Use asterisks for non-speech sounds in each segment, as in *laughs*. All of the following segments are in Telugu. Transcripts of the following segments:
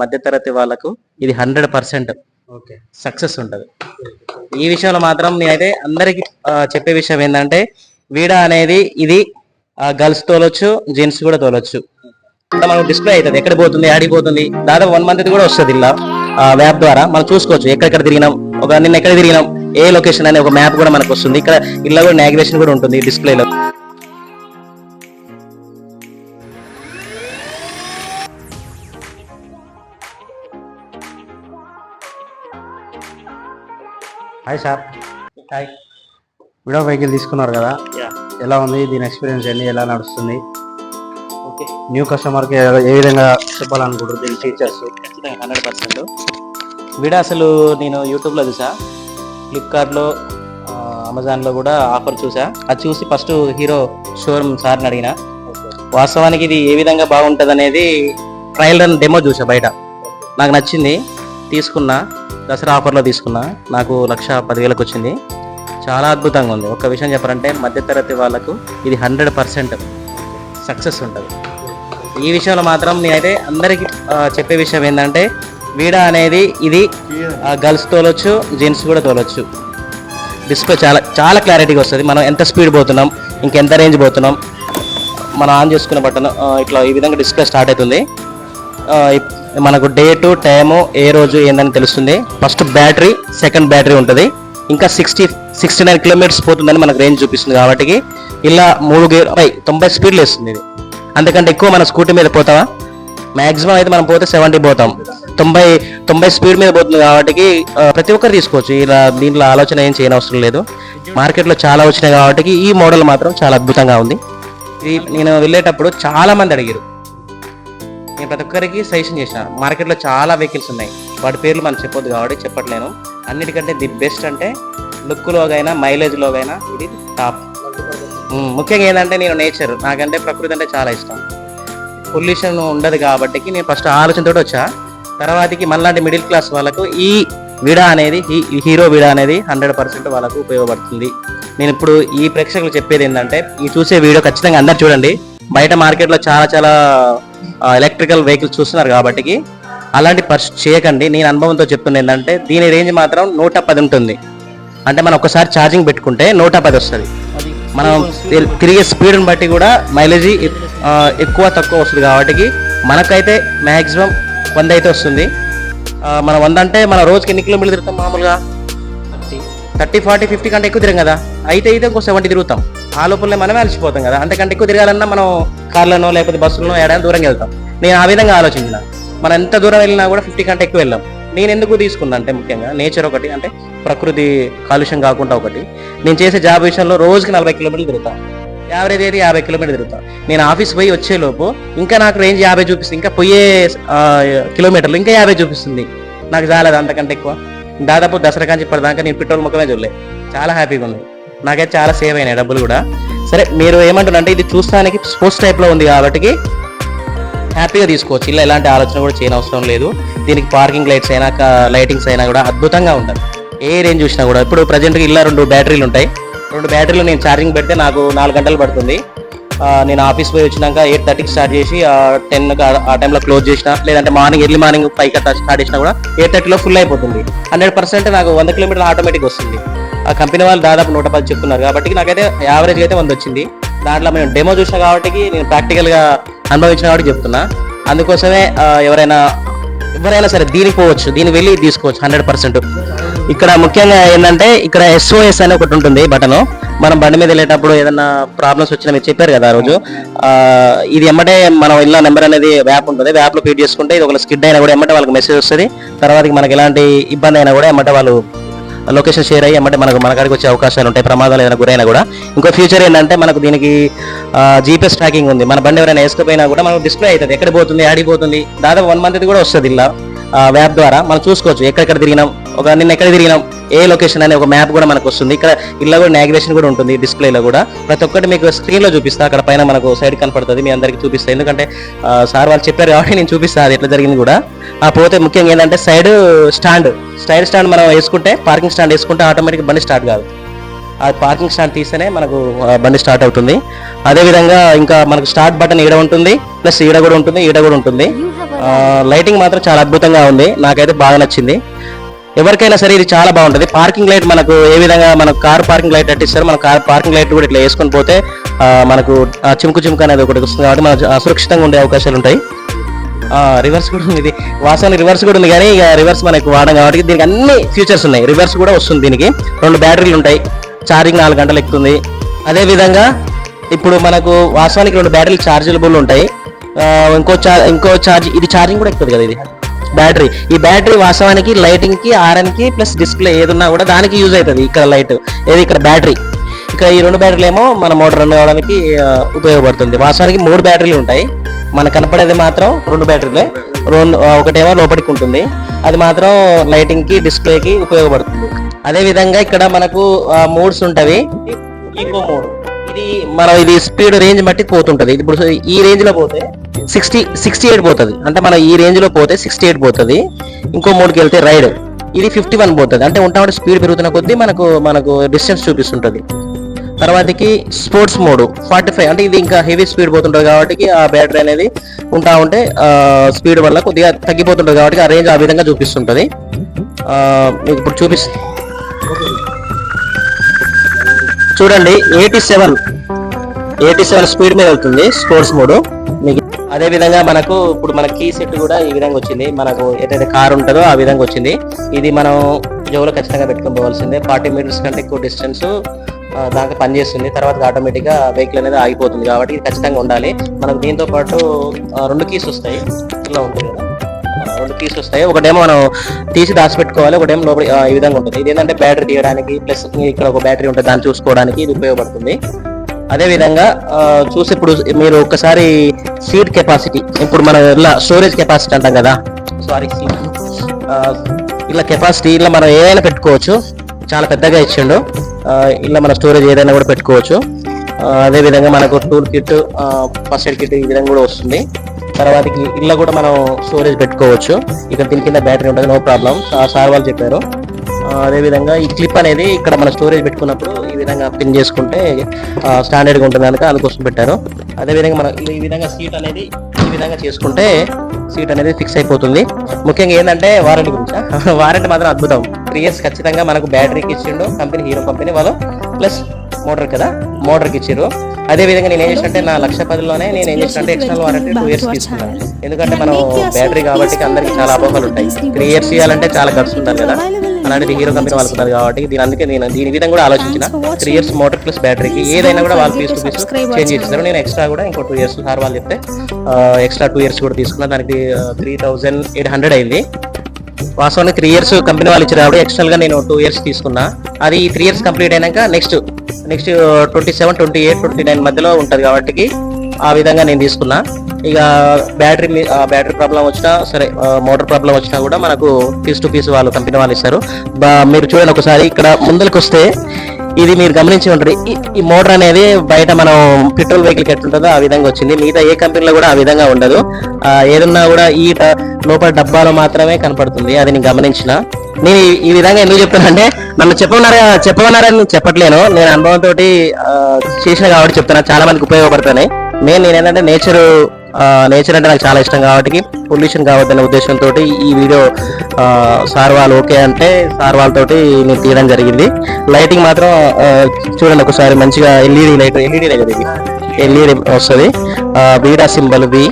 మధ్యతరగతి వాళ్ళకు ఇది హండ్రెడ్ పర్సెంట్ ఓకే. సక్సెస్ ఉంటుంది. ఈ విషయంలో మాత్రం నేనైతే అందరికి చెప్పే విషయం ఏంటంటే వీడా అనేది ఇది గర్ల్స్ తోలొచ్చు జెంట్స్ కూడా తోలొచ్చు. మనకు డిస్ప్లే అవుతుంది ఎక్కడ పోతుంది ఆడికి పోతుంది. దాదాపు వన్ మంత్ కూడా వస్తుంది ఇలా వ్యాప్ ద్వారా. మనం చూసుకోవచ్చు ఎక్కడెక్కడ తిరిగినాం ఒక నిన్న ఎక్కడ తిరిగినాం ఏ లొకేషన్ అనే ఒక మ్యాప్ కూడా మనకు వస్తుంది. ఇక్కడ ఇలా కూడా నావిగేషన్ కూడా ఉంటుంది డిస్ప్లేలో హాయ్ సార్ హాయ్ విడో వెహికల్ తీసుకున్నారు కదా? ఎలా ఉంది? దీని ఎక్స్పీరియన్స్ ఏంటి ఎలా నడుస్తుంది? ఓకే న్యూ కస్టమర్కి ఏ విధంగా చెప్పాలనుకుంటారు దీని ఫీచర్స్ ఖచ్చితంగా హండ్రెడ్ పర్సెంట్. వీడియో అసలు నేను యూట్యూబ్లో చూసా. ఫ్లిప్కార్ట్లో అమెజాన్లో కూడా ఆఫర్ చూసా. అది చూసి ఫస్ట్ హీరో షోరూమ్ సార్ని అడిగిన. వాస్తవానికి ఇది ఏ విధంగా బాగుంటుంది అనేది ట్రయల్ రన్ డెమో చూసా బయట. నాకు నచ్చింది. తీసుకున్నా. దసరా ఆఫర్లో తీసుకున్నా. నాకు లక్ష పదివేలకు వచ్చింది. చాలా అద్భుతంగా ఉంది. ఒక విషయం చెప్పాలంటే మధ్యతరగతి వాళ్ళకు ఇది హండ్రెడ్ పర్సెంట్ సక్సెస్ ఉంటుంది. ఈ విషయంలో మాత్రం నేనైతే అందరికీ చెప్పే విషయం ఏంటంటే వీడ అనేది ఇది గర్ల్స్ తోలొచ్చు జెంట్స్ కూడా తోలొచ్చు. డిస్ప్లే చాలా చాలా క్లారిటీగా వస్తుంది. మనం ఎంత స్పీడ్ పోతున్నాం ఇంకెంత రేంజ్ పోతున్నాం మనం ఆన్ చేసుకున్న బటన్ ఇట్లా ఈ విధంగా డిస్ప్లే స్టార్ట్ అవుతుంది. మనకు డేటు టైము ఏ రోజు ఏందని తెలుస్తుంది. ఫస్ట్ బ్యాటరీ సెకండ్ బ్యాటరీ ఉంటుంది. ఇంకా సిక్స్టీ సిక్స్టీ నైన్ కిలోమీటర్స్ పోతుందని మనకు రేంజ్ చూపిస్తుంది కాబట్టి ఇలా మూడు గేర్ పై తొంభై స్పీడ్లు వేస్తుంది ఇది. అందుకంటే ఎక్కువ మన స్కూటీ మీద పోతామా? మాక్సిమం అయితే మనం పోతే సెవెంటీ పోతాం. తొంభై తొంభై స్పీడ్ మీద పోతుంది కాబట్టి ప్రతి ఒక్కరు తీసుకోవచ్చు. ఇలా దీంట్లో ఆలోచన ఏం చేయనవసరం లేదు. మార్కెట్లో చాలా వచ్చినాయి కాబట్టి ఈ మోడల్ మాత్రం చాలా అద్భుతంగా ఉంది. ఇది నేను వెళ్ళేటప్పుడు చాలా మంది అడిగారు. నేను ప్రతి ఒక్కరికి సజెషన్ చేసిన. మార్కెట్లో చాలా వెహికల్స్ ఉన్నాయి. వాటి పేర్లు మనం చెప్పొద్దు కాబట్టి చెప్పట్లేను. అన్నిటికంటే ది బెస్ట్ అంటే లుక్లోగైనా మైలేజ్లోగైనా ఇది టాప్ ముఖ్యంగా ఏంటంటే నేను నేచర్ నాకంటే ప్రకృతి అంటే చాలా ఇష్టం. పొల్యూషన్ ఉండదు కాబట్టి నేను ఫస్ట్ ఆలోచనతో వచ్చా. తర్వాతకి మనలాంటి మిడిల్ క్లాస్ వాళ్ళకు ఈ విడా అనేది ఈ ఈ హీరో విడా అనేది హండ్రెడ్ పర్సెంట్ వాళ్ళకు ఉపయోగపడుతుంది. నేను ఇప్పుడు ఈ ప్రేక్షకులు చెప్పేది ఏంటంటే ఈ చూసే వీడియో ఖచ్చితంగా అందరు చూడండి. బయట మార్కెట్లో చాలా చాలా ఎలక్ట్రికల్ వెహికల్స్ చూస్తున్నారు కాబట్టి అలాంటి పర్స్ చేయకండి. నేను అనుభవంతో చెప్తున్నా ఏంటంటే దీని రేంజ్ మాత్రం నూట పది ఉంటుంది. అంటే మనం ఒకసారి ఛార్జింగ్ పెట్టుకుంటే నూట పది వస్తుంది. మనం తిరిగే స్పీడ్ని బట్టి కూడా మైలేజ్ ఎక్కువ తక్కువ వస్తుంది కాబట్టి మనకైతే మ్యాక్సిమం వంద అయితే వస్తుంది. మన వంద అంటే మన రోజుకి ఎన్ని కిలోమీటర్లు తిరుగుతాం మామూలుగా? థర్టీ. ఫార్టీ ఫిఫ్టీ కంటే ఎక్కువ తిరగం కదా. అయితే అయితే ఇంకో సెవెంటీ తిరుగుతాం. ఆ లోపలనే మనమే అలసిపోతాం కదా. అంతకంటే ఎక్కువ తిరగాలన్నా మనం కార్లనో లేకపోతే బస్సులనో ఏడాది దూరంగా వెళ్తాం. నేను ఆ విధంగా ఆలోచించిన. మనం ఎంత దూరం వెళ్ళినా కూడా ఫిఫ్టీ కంటే ఎక్కువ వెళ్ళాం. నేను ఎందుకు తీసుకున్నా అంటే ముఖ్యంగా నేచర్ ఒకటి అంటే ప్రకృతి కాలుష్యం కాకుండా ఒకటి. నేను చేసే జాబ్ విషయంలో రోజుకి నలభై కిలోమీటర్లు తిరుగుతాను యావరేజ్ అయితే యాభై కిలోమీటర్లు తిరుగుతాను నేను ఆఫీస్ పోయి వచ్చేలోపు ఇంకా నాకు రేంజ్ యాభై చూపిస్తుంది. ఇంకా పోయే కిలోమీటర్లు ఇంకా యాభై చూపిస్తుంది. నాకు చాలదు అంతకంటే ఎక్కువ. దాదాపు దసరా కాంచి ఇప్పటిదాకా నేను పెట్రోల్ ముఖమే చూడలేదు చాలా హ్యాపీగా ఉంది. నాకైతే చాలా సేవ్ అయినాయి డబ్బులు కూడా. సరే మీరు ఏమంటారంటే ఇది చూస్తానికి స్పోర్ట్స్ టైప్లో ఉంది కాబట్టి హ్యాపీగా తీసుకోవచ్చు. ఇలా ఎలాంటి ఆలోచన కూడా చేయని అవసరం లేదు. దీనికి పార్కింగ్ లైట్స్ అయినా లైటింగ్స్ అయినా కూడా అద్భుతంగా ఉంటుంది ఏ రేంజ్ చూసినా కూడా. ఇప్పుడు ప్రజెంట్గా ఇలా రెండు బ్యాటరీలు ఉంటాయి. రెండు బ్యాటరీలు నేను ఛార్జింగ్ పెడితే నాకు నాలుగు గంటలు పడుతుంది. నేను ఆఫీస్ పోయి వచ్చినాక ఎయిట్ థర్టీకి స్టార్ట్ చేసి టెన్ ఆ టైంలో క్లోజ్ చేసిన లేదంటే మార్నింగ్ ఎర్లీ మార్నింగ్ పైకి స్టార్ట్ చేసినా కూడా ఎయిట్ థర్టీలో ఫుల్ అయిపోతుంది. హండ్రెడ్ పర్సెంట్ నాకు వంద కిలోమీటర్లు ఆటోమేటిక్ వస్తుంది. ఆ కంపెనీ వాళ్ళు దాదాపు నూట పది చెప్తున్నారు. కాబట్టి నాకైతే యావరేజ్ అయితే వంద వచ్చింది. దాంట్లో మేము డెమో చూసిన కాబట్టి నేను ప్రాక్టికల్గా అనుభవించిన కాబట్టి చెప్తున్నా. అందుకోసమే ఎవరైనా ఎవరైనా సరే దీనికి పోవచ్చు. దీనికి వెళ్ళి తీసుకోవచ్చు హండ్రెడ్ పర్సెంట్ ఇక్కడ ముఖ్యంగా ఏంటంటే ఇక్కడ ఎస్ఓఎస్ అని ఒకటి ఉంటుంది బటన్. మనం బండి మీద వెళ్ళేటప్పుడు ఏదైనా ప్రాబ్లమ్స్ వచ్చినా మీరు చెప్పారు కదా ఆ రోజు. ఇది ఎమ్మటే మనం ఇలా నెంబర్ అనేది వ్యాప్ ఉంటుంది. వ్యాప్లో ఫీడ్ చేసుకుంటే ఇది ఒక స్కిడ్ అయినా కూడా ఎమ్మటే వాళ్ళకి మెసేజ్ వస్తుంది. తర్వాత మనకి ఎలాంటి ఇబ్బంది అయినా కూడా ఎమ్మటే వాళ్ళు లొకేషన్ షేర్ అయ్యి అంటే మనకు మన కాడికి వచ్చే అవకాశాలు ఉంటాయి ప్రమాదాలు ఏదైనా గురైనా కూడా. ఇంకో ఫ్యూచర్ ఏంటంటే మనకు దీనికి జీపీఎస్ ట్రాకింగ్ ఉంది. మన బండి ఎవరైనా వేసుకుపోయినా కూడా మనకు డిస్ప్లే అవుతుంది. ఎక్కడ పోతుంది ఆడిపోతుంది దాదాపు వన్ మంత్ కూడా వస్తుంది ఇలా వ్యాప్ ద్వారా. మనం చూసుకోవచ్చు ఎక్కడెక్కడ తిరిగినాం. ఒక నిన్న ఎక్కడ తిరిగినాం? ఏ లొకేషన్ అనే ఒక మ్యాప్ కూడా మనకు వస్తుంది. ఇక్కడ ఇలా కూడా నావిగేషన్ కూడా ఉంటుంది డిస్ప్లేలో కూడా. ప్రతి ఒక్కటి మీకు స్క్రీన్లో చూపిస్తా. అక్కడ పైన మనకు సైడ్ కనపడుతుంది. మీ అందరికి చూపిస్తా. ఎందుకంటే సార్ వాళ్ళు చెప్పారు కాబట్టి నేను చూపిస్తా. అది ఎట్లా జరిగింది కూడా. ఆ పోతే ముఖ్యంగా ఏంటంటే సైడ్ స్టాండ్ సైడ్ స్టాండ్ మనం వేసుకుంటే పార్కింగ్ స్టాండ్ వేసుకుంటే ఆటోమేటిక్ బండి స్టార్ట్ కాదు. ఆ పార్కింగ్ స్టాండ్ తీస్తేనే మనకు బండి స్టార్ట్ అవుతుంది. అదే విధంగా ఇంకా మనకు స్టార్ట్ బటన్ ఈడ ఉంటుంది. ప్లస్ ఈడ కూడా ఉంటుంది ఈడ కూడా ఉంటుంది. లైటింగ్ మాత్రం చాలా అద్భుతంగా ఉంది. నాకైతే బాగా నచ్చింది. ఎవరికైనా సరే ఇది చాలా బాగుంటుంది. పార్కింగ్ లైట్ మనకు ఏ విధంగా మనకు కార్ పార్కింగ్ లైట్ అట్టిస్తారు మన కార్ పార్కింగ్ లైట్ కూడా ఇట్లా వేసుకొని పోతే మనకు ఆ చిముకు చిముకు అనేది ఒకటి వస్తుంది కాబట్టి మన అసురక్షితంగా ఉండే అవకాశాలు ఉంటాయి. రివర్స్ కూడా ఉంది. ఇది వాస్తవానికి రివర్స్ కూడా ఉంది కానీ ఇక రివర్స్ మనకు వాడడం కాబట్టి దీనికి అన్ని ఫీచర్స్ ఉన్నాయి. రివర్స్ కూడా వస్తుంది దీనికి. రెండు బ్యాటరీలు ఉంటాయి. ఛార్జింగ్ నాలుగు గంటలు ఎక్కుతుంది అదేవిధంగా ఇప్పుడు మనకు వాస్తవానికి రెండు బ్యాటరీలు ఛార్జబుల్ ఉంటాయి. ఇంకో చార్ ఇంకో ఛార్జ్ ఇది ఛార్జింగ్ కూడా ఎక్కుతుంది కదా ఇది? బ్యాటరీ. ఈ బ్యాటరీ వాస్తవానికి లైటింగ్కి ఆర్ఎన్కి ప్లస్ డిస్ప్లే ఏదున్నా కూడా దానికి యూజ్ అవుతుంది ఇక్కడ లైట్. ఏది ఇక్కడ బ్యాటరీ? ఇక్కడ ఈ రెండు బ్యాటరీలు ఏమో మన మోటార్ రన్ అవ్వడానికి ఉపయోగపడుతుంది. వాస్తవానికి మూడు బ్యాటరీలు ఉంటాయి. మనకు కనపడేది మాత్రం రెండు బ్యాటరీలే. రెండు ఒకటేమో లోపలికి ఉంటుంది. అది మాత్రం లైటింగ్కి డిస్ప్లే కి ఉపయోగపడుతుంది. అదే విధంగా ఇక్కడ మనకు మోడ్స్ ఉంటవి ఇంకో మోడ్ ఇది మనం ఇది స్పీడ్ రేంజ్ బట్టి పోతుంటది. ఇప్పుడు ఈ రేంజ్లో పోతే సిక్స్టీ సిక్స్టీ ఎయిట్ పోతుంది. అంటే మన ఈ రేంజ్లో పోతే సిక్స్టీ ఎయిట్ పోతుంది. ఇంకో మోడ్కి వెళ్తే రైడ్. ఇది ఫిఫ్టీ వన్ పోతుంది. అంటే ఉంటా ఉంటే స్పీడ్ పెరుగుతున్న కొద్దీ మనకు మనకు డిస్టెన్స్ చూపిస్తుంటుంది. తర్వాతకి స్పోర్ట్స్ మోడ్ ఫార్టీ ఫైవ్ అంటే ఇది ఇంకా హెవీ స్పీడ్ పోతుంటుంది కాబట్టి ఆ బ్యాటరీ అనేది ఉంటా ఉంటే స్పీడ్ వల్ల కొద్దిగా తగ్గిపోతుంటుంది కాబట్టి ఆ రేంజ్ ఆ విధంగా చూపిస్తుంటుంది. మీకు ఇప్పుడు చూపిస్తుంది చూడండి eighty seven eighty seven speed మీద వెళ్తుంది స్పోర్ట్స్ మోడ్. మీకు అదే విధంగా మనకు ఇప్పుడు మన కీ సెట్ కూడా ఈ విధంగా వచ్చింది. మనకు ఏదైతే కార్ ఉంటుందో ఆ విధంగా వచ్చింది. ఇది మనం జోలో ఖచ్చితంగా పెట్టుకుని పోవాల్సిందే. ఫార్టీ మీటర్స్ కంటే ఎక్కువ డిస్టెన్స్ దాకా పనిచేస్తుంది తర్వాత ఆటోమేటిక్గా వెహికల్ అనేది ఆగిపోతుంది కాబట్టి ఇది ఖచ్చితంగా ఉండాలి. మనకు దీంతో పాటు రెండు కీస్ వస్తాయి. ఇలా ఉంటుంది కదా. రెండు కీస్ వస్తాయి. ఒకటేమో మనం తీసి దాచిపెట్టుకోవాలి. ఒకటేమో లోపల ఆ, ఈ విధంగా ఉంటుంది. ఇది ఏంటంటే బ్యాటరీ తీయడానికి ప్లస్ ఇక్కడ ఒక బ్యాటరీ ఉంటుంది. దాన్ని చూసుకోవడానికి ఇది ఉపయోగపడుతుంది. అదే విధంగా చూసి ఇప్పుడు మీరు ఒకసారి సీట్ కెపాసిటీ ఇప్పుడు మనం ఇలా స్టోరేజ్ కెపాసిటీ అంటాం కదా? సారీ ఇలా కెపాసిటీ ఇలా మనం ఏదైనా పెట్టుకోవచ్చు. చాలా పెద్దగా ఇచ్చిండు. ఇలా మన స్టోరేజ్ ఏదైనా కూడా పెట్టుకోవచ్చు. అదే విధంగా మనకు tool kit first aid kit ఈ విధంగా కూడా వస్తుంది. తర్వాత ఇలా కూడా మనం స్టోరేజ్ పెట్టుకోవచ్చు. ఇక్కడ దీని కింద బ్యాటరీ ఉంటుంది నో ప్రాబ్లం సార్ వాళ్ళు చెప్పారు. ఆ, అదే విధంగా ఈ క్లిప్ అనేది ఇక్కడ మన స్టోరేజ్ పెట్టుకున్నప్పుడు ఈ విధంగా పిన్ చేసుకుంటే స్టాండర్డ్గా ఉంటుంది కనుక అందుకోసం పెట్టారు. అదే విధంగా మనం ఈ విధంగా సీట్ అనేది ఈ విధంగా చేసుకుంటే సీట్ అనేది ఫిక్స్ అయిపోతుంది. ముఖ్యంగా ఏంటంటే వారంటీ గురించి? వారంటీ మాత్రం అద్భుతం. త్రీ ఇయర్స్ ఖచ్చితంగా మనకు బ్యాటరీకి ఇచ్చిండు కంపెనీ హీరో కంపెనీ వాళ్ళు ప్లస్ మోటార్ కదా మోటార్కి ఇచ్చారు అదే విధంగా నేను ఏం చేసినట్టే నా లక్ష పదిలోనే నేను ఏం చేసినట్టే ఎక్స్టర్నల్ వారంటీ టూ ఇయర్స్ తీసుకున్నాను ఎందుకంటే మనం బ్యాటరీ కాబట్టి అందరికి చాలా అపోహలు ఉంటాయి త్రీ ఇయర్స్ ఇవ్వాలంటే చాలా ఖర్చు ఉంటారు కదా. అలాంటిది హీరో కంపెనీ వాళ్ళకు ఉన్నారు కాబట్టి దీని అందుకే నేను దీని విధంగా కూడా ఆలోచించిన. త్రీ ఇయర్స్ మోటార్ ప్లస్ బ్యాటరీకి ఏదైనా కూడా వాళ్ళు పీస్ టు పీస్ చేంజ్ చేస్తారు నేను ఎక్స్ట్రా కూడా ఇంకో టూ ఇయర్స్ సార్ వాళ్ళు చెప్తే ఎక్స్ట్రా టూ ఇయర్స్ కూడా తీసుకున్నా. దానికి త్రీ థౌజండ్ ఎయిట్ హండ్రెడ్ అయింది. వాస్తవానికి త్రీ ఇయర్స్ కంపెనీ వాళ్ళు ఇచ్చారు కాబట్టి ఎక్స్టర్నల్గా నేను టూ ఇయర్స్ తీసుకున్నా. అది త్రీ ఇయర్స్ కంప్లీట్ అయినాక next next twenty seven twenty eight twenty nine మధ్యలో ఉంటది కాబట్టి ఆ విధంగా నేను తీసుకున్నా. ఇక బ్యాటరీ బ్యాటరీ ప్రాబ్లం వచ్చినా సరే మోటార్ ప్రాబ్లం వచ్చినా కూడా మనకు పీస్ టు పీస్ వాళ్ళు కంపెనీ వాళ్ళు ఇస్తారు. బా- మీరు చూడండి ఒకసారి ఇక్కడ ముందరికి వస్తే ఇది మీరు గమనించి ఉంటారు ఈ- మోటార్ అనేది బయట మనం పెట్రోల్ వెహికల్ ఎట్లుంటుందో ఆ విధంగా వచ్చింది. మిగతా ఏ కంపెనీలో కూడా ఆ విధంగా ఉండదు. ఏదన్నా కూడా ఈ లోపల డబ్బాలో మాత్రమే కనపడుతుంది. అది నేను గమనించిన. నేను ఈ- విధంగా ఎందుకు చెప్తానంటే నన్ను చెప్పమన్నారా చెప్పమన్నారని చెప్పట్లేను. నేను అనుభవంతో చేసిన కాబట్టి చెప్తున్నా. చాలా మందికి ఉపయోగపడుతున్నాయి. మెయిన్ నేను ఏంటంటే నేచర్ నేచర్ అంటే నాకు చాలా ఇష్టం కాబట్టి పొల్యూషన్ కావద్దనే ఉద్దేశంతో ఈ వీడియో సార్ వాళ్ళు ఓకే అంటే సార్ వాళ్ళతోటి నేను తీయడం జరిగింది. లైటింగ్ మాత్రం చూడండి ఒకసారి మంచిగా ఎల్ఈడి లైట్ ఎల్ఈడి లైట్ ఇది? ఎల్ఈడి వస్తుంది. బీడా సింబల్ వి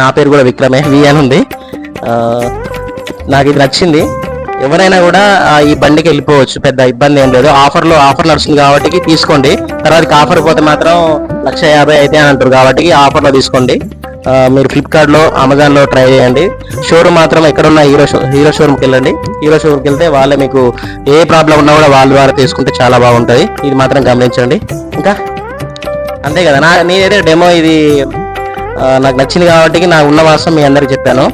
నా పేరు కూడా విక్రమే వి అని ఉంది. నాకు ఇది నచ్చింది. ఎవరైనా కూడా ఈ బండికి వెళ్ళిపోవచ్చు. పెద్ద ఇబ్బంది ఏం లేదు. ఆఫర్లో ఆఫర్ నడుస్తుంది కాబట్టి తీసుకోండి. తర్వాత ఆఫర్ పోతే మాత్రం లక్ష యాభై అయితే అని అంటారు కాబట్టి ఆఫర్లో తీసుకోండి. మీరు ఫ్లిప్కార్ట్లో అమెజాన్లో ట్రై చేయండి. షోరూమ్ మాత్రం ఎక్కడున్న హీరో షో హీరో షోరూమ్కి వెళ్ళండి. హీరో షోరూమ్కి వెళ్తే వాళ్ళే మీకు ఏ ప్రాబ్లం ఉన్నా కూడా వాళ్ళ ద్వారా తీసుకుంటే చాలా బాగుంటుంది. ఇది మాత్రం గమనించండి. ఇంకా? అంతే కదా. నా నేనైతే డెమో ఇది నాకు నచ్చింది కాబట్టి నా ఉన్న వాసం మీ అందరికి చెప్పాను.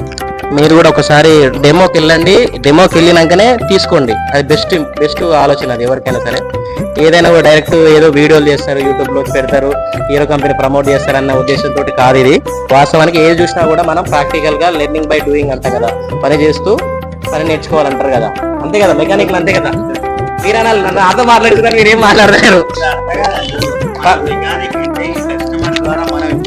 మీరు కూడా ఒకసారి డెమోకి వెళ్ళండి. డెమోకి వెళ్ళినాకనే తీసుకోండి. అది బెస్ట్ బెస్ట్ ఆలోచన అది ఎవరికైనా సరే. ఏదైనా కూడా డైరెక్ట్ ఏదో వీడియోలు చేస్తారు యూట్యూబ్లో పెడతారు హీరో కంపెనీ ప్రమోట్ చేస్తారు అన్న ఉద్దేశంతో కాదు ఇది. వాస్తవానికి ఏది చూసినా కూడా మనం ప్రాక్టికల్గా లెర్నింగ్ బై డూయింగ్ అంటాం కదా. పని చేస్తూ పని నేర్చుకోవాలంటారు కదా. అంతే కదా మెకానిక్లు అంతే కదా. నన్ను నాతో మాట్లాడుతున్నారు మీరేం మాట్లాడతారు?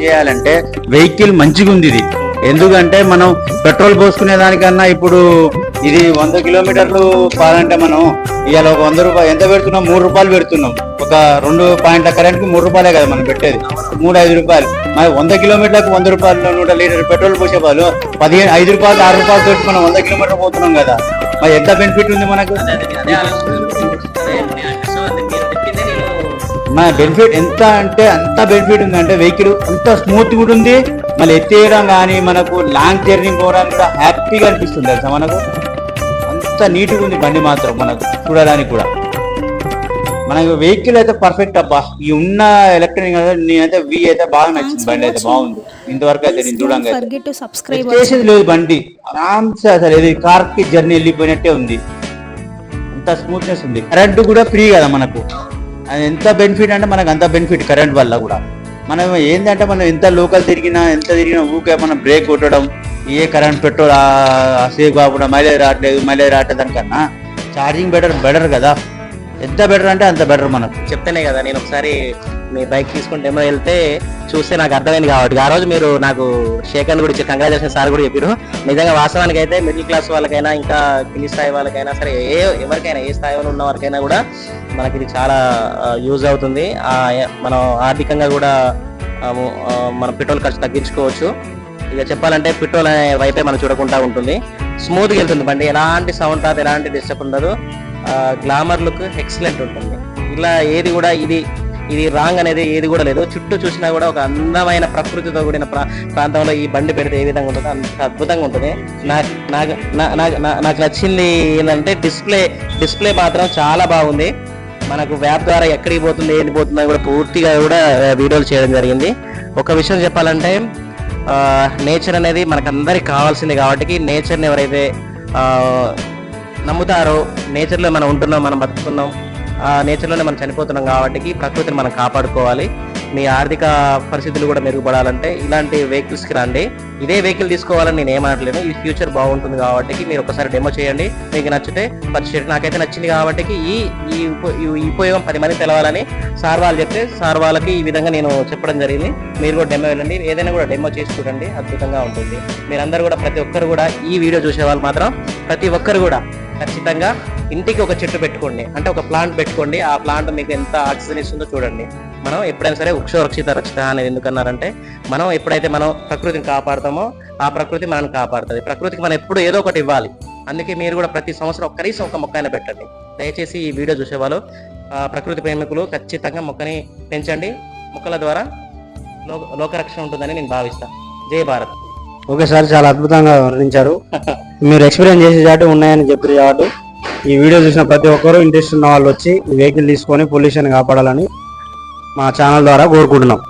చేయాలంటే వెహికల్ మంచిగా ఉంది ఇది. ఎందుకంటే మనం పెట్రోల్ పోసుకునే దానికన్నా ఇప్పుడు ఇది వంద కిలోమీటర్లు పాలంటే మనం ఇవాళ ఒక వంద రూపాయలు ఎంత పెడుతున్నాం? మూడు రూపాయలు పెడుతున్నాం. ఒక రెండు పాయింట్ల కరెంట్కి మూడు రూపాయలే కదా మనం పెట్టేది. మూడు ఐదు రూపాయలు. మరి వంద కిలోమీటర్లకు వంద రూపాయలు నూట లీటర్ పెట్రోల్ పోసే వాళ్ళు పదిహేను ఐదు రూపాయలు ఆరు రూపాయలు పెట్టి మనం వంద కిలోమీటర్ పోతున్నాం కదా. మరి ఎంత బెనిఫిట్ ఉంది మనకు? మన బెనిఫిట్ ఎంత అంటే అంత బెనిఫిట్ ఉంది అంటే వెహికల్ అంత స్మూత్ కూడా ఉంది. మళ్ళీ ఎత్తేయడం కానీ మనకు లాంగ్ జర్నీ పోవడానికి కూడా హ్యాపీగా అనిపిస్తుంది తెలుసా మనకు? అంత నీట్గా ఉంది బండి మాత్రం మనకు చూడడానికి కూడా. మనకు వెహికల్ అయితే పర్ఫెక్ట్ అబ్బా. ఈ ఉన్న ఎలక్ట్రానిక్ నేనైతే వి అయితే బాగా నచ్చింది బండి అయితే బాగుంది. ఇంతవరకు అయితే నేను చూడంగా చేసేది లేదు బండి. ఆరామ్సే అసలు ఇది కార్కి జర్నీ వెళ్ళిపోయినట్టే ఉంది. అంత స్మూత్నెస్ ఉంది. కరెంట్ కూడా ఫ్రీ కదా మనకు. అది ఎంత బెనిఫిట్ అంటే మనకు అంత బెనిఫిట్ కరెంట్ వల్ల కూడా. మనం ఏంటంటే మనం ఎంత లోకల్ తిరిగినా ఎంత తిరిగినా ఊకే మనం బ్రేక్ కొట్టడం ఏ కరెంట్ పెట్రోల్ సేవ్ కాకుండా మైలేజ్ రావట్లేదు మైలేజ్ రావట్లేదు దానికన్నా ఛార్జింగ్ బెటర్ బెటర్ కదా. ఎంత బెటర్ అంటే అంత బెటర్ మనకు. చెప్తేనే కదా నేను ఒకసారి మీ బైక్ తీసుకుంటే ఏమో వెళ్తే చూస్తే నాకు అర్థమైంది కాబట్టి. ఆ రోజు మీరు నాకు శేఖర్ కూడా ఇచ్చారు కంగ్రాచులేషన్ సార్ కూడా చెప్పారు నిజంగా వాస్తవానికి అయితే మిడిల్ క్లాస్ వాళ్ళకైనా ఇంకా కింది స్థాయి వాళ్ళకైనా సరే ఏ ఎవరికైనా ఏ స్థాయిలో ఉన్న వారికైనా కూడా మనకి ఇది చాలా యూజ్ అవుతుంది. ఆ, మనం ఆర్థికంగా కూడా మన మనం పెట్రోల్ ఖర్చు తగ్గించుకోవచ్చు. ఇక చెప్పాలంటే పెట్రోల్ అనే వైపే మనం చూడకుండా ఉంటుంది. స్మూత్గా వెళ్తుంది బండి. ఎలాంటి సౌండ్ రాదు ఎలాంటి డిస్టర్బ్ ఉండదు. గ్లామర్ లుక్ ఎక్సలెంట్ ఉంటుంది. ఇలా ఏది కూడా ఇది ఇది రాంగ్ అనేది ఏది కూడా లేదు. చుట్టూ చూసినా కూడా ఒక అందమైన ప్రకృతితో కూడిన ప్రా- ప్రాంతంలో ఈ బండి పెడితే ఏ విధంగా ఉంటుందో అంత అద్భుతంగా ఉంటుంది. నాకు నాకు నా- నాకు నా- నాకు నచ్చింది ఏంటంటే డిస్ప్లే డిస్ప్లే మాత్రం చాలా బాగుంది. మనకు వ్యాప్ ద్వారా ఎక్కడికి పోతుంది ఏంటి పోతుందో కూడా పూర్తిగా కూడా వీడియోలు చేయడం జరిగింది. ఒక విషయం చెప్పాలంటే నేచర్ అనేది మనకందరికి కావాల్సింది కాబట్టి నేచర్ని ఎవరైతే నమ్ముతారో నేచర్లో మనం ఉంటున్నాం మనం బతుకుతున్నాం నేచర్లోనే మనం చనిపోతున్నాం కాబట్టి ప్రకృతిని మనం కాపాడుకోవాలి. మీ ఆర్థిక పరిస్థితులు కూడా మెరుగుపడాలంటే ఇలాంటి వెహికల్స్కి రండి. ఇదే వెహికల్ తీసుకోవాలని నేను ఏమనట్లేను ఈ ఫ్యూచర్ బాగుంటుంది కాబట్టి మీరు ఒకసారి డెమో చేయండి. మీకు నచ్చితే పరిచయం నాకైతే నచ్చింది కాబట్టి ఈ ఈ ఈ ఉపయోగం పది మంది తెలవాలని సార్ వాళ్ళు చెప్తే సార్ వాళ్ళకి ఈ విధంగా నేను చెప్పడం జరిగింది. మీరు కూడా డెమో వెళ్ళండి. ఏదైనా కూడా డెమో చేసి చూడండి. అద్భుతంగా ఉంటుంది. మీరందరూ కూడా ప్రతి ఒక్కరు కూడా ఈ వీడియో చూసే వాళ్ళు మాత్రం ప్రతి ఒక్కరు కూడా ఖచ్చితంగా ఇంటికి ఒక చెట్టు పెట్టుకోండి. అంటే ఒక ప్లాంట్ పెట్టుకోండి. ఆ ప్లాంట్ మీకు ఎంత ఆక్సిజన్ ఇస్తుందో చూడండి. మనం ఎప్పుడైనా సరే వృక్ష రక్షిత రక్షిత అనేది ఎందుకన్నారంటే మనం ఎప్పుడైతే మనం ప్రకృతిని కాపాడుతామో ఆ ప్రకృతి మనం కాపాడుతుంది. ప్రకృతికి మనం ఎప్పుడు ఏదో ఒకటి ఇవ్వాలి. అందుకే మీరు కూడా ప్రతి సంవత్సరం ఒక కనీసం ఒక మొక్క అయినా పెట్టండి. దయచేసి ఈ వీడియో చూసేవాళ్ళు ప్రకృతి ప్రేమికులు ఖచ్చితంగా మొక్కని పెంచండి. మొక్కల ద్వారా లోక లోకరక్షణ ఉంటుందని నేను భావిస్తాను జై భారత్. ఓకే సార్ చాలా అద్భుతంగా వర్ణించారు. *laughs* మీరు ఎక్స్పీరియన్స్ చేసే చాటు ఉన్నాయని చెప్పారు కాబట్టి ఈ వీడియో చూసిన ప్రతి ఒక్కరూ ఇంట్రెస్ట్ ఉన్న వాళ్ళు వచ్చి ఈ వెహికల్ తీసుకొని పొల్యూషన్ కాపాడాలని మా ఛానల్ ద్వారా కోరుకుంటున్నాం.